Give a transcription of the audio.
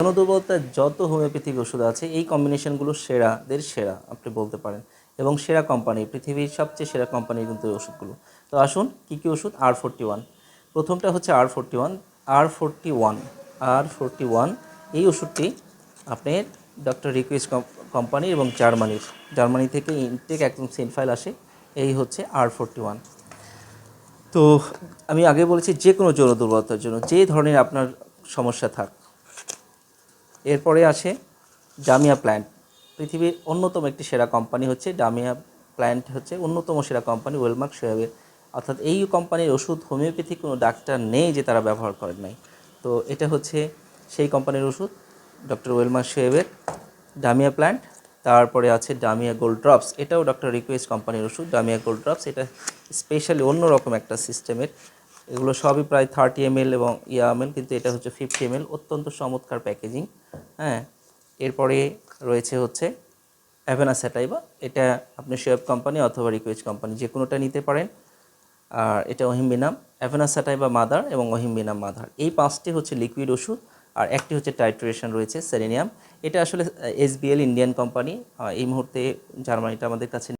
জনদুর্বলতার যত হোমিওপ্যাথিক ওষুধ আছে, এই কম্বিনেশনগুলো সেরাদের সেরা, আপনি বলতে পারেন। এবং সেরা কোম্পানি পৃথিবীর সবচেয়ে সেরা কোম্পানির কিন্তু এই ওষুধগুলো। তো আসুন, কী কী ওষুধ? আর ফোরটি ওয়ান প্রথমটা হচ্ছে আর ফোরটি ওয়ান আর ফোরটি ওয়ান আর ফোরটি ওয়ান এই ওষুধটি আপনি ডক্টর রিকুয়েস্ট কোম্পানি এবং জার্মানির জার্মানি থেকে ইনটেক একদম সেনফাইল আসে, এই হচ্ছে আর ফোরটি ওয়ান তো আমি আগে বলেছি যে কোনো যৌন দুর্বলতার জন্য, যে ধরনের আপনার সমস্যা থাক এরপরে আসে ডামিয়া প্ল্যান্ট পৃথিবীর অন্যতম একটি সেরা কোম্পানি হচ্ছে ডামিয়া প্ল্যান্ট হচ্ছে অন্যতম সেরা কোম্পানি ওয়েলমার্ক সোয়াবের অর্থাৎ এই কোম্পানির ওষুধ হোমিওপ্যাথি কোনো ডাক্তার নেই যে তারা ব্যবহার করেন নাই। তো এটা হচ্ছে সেই কোম্পানির ওষুধ ডক্টর ওয়েলমার্ক সোয়েবের ডামিয়া প্ল্যান্ট তারপরে আছে ডামিয়া গোল্ড ড্রপস এটাও ডক্টর রিকোয়েস্ট কোম্পানির ওষুধ ডামিয়া গোল্ড ড্রপস এটা স্পেশালি অন্যরকম একটা সিস্টেমের এগুলো সবই প্রায় থার্টি এম এবং ইয়া এম কিন্তু এটা হচ্ছে ফিফটি এম অত্যন্ত চমৎকার প্যাকেজিং হ্যাঁ? এরপরে রয়েছে হচ্ছে অ্যাভেনা স্যাটাইবা এটা আপনি শেপ কোম্পানি অথবা রিকোয়েস্ট কোম্পানি যে কোনোটা নিতে পারেন। আর এটা অহিম্বিনাম অ্যাভেনা স্যাটাইবা মাদার এবং অহিম্বিনাম মাদার এই পাঁচটি হচ্ছে লিকুইড ওষুধ, আর একটি হচ্ছে টাইট্রেশন রয়েছে সেরেনিয়াম এটা আসলে এসবিএল ইন্ডিয়ান কোম্পানি এই মুহূর্তে জার্মানিটা আমাদের কাছে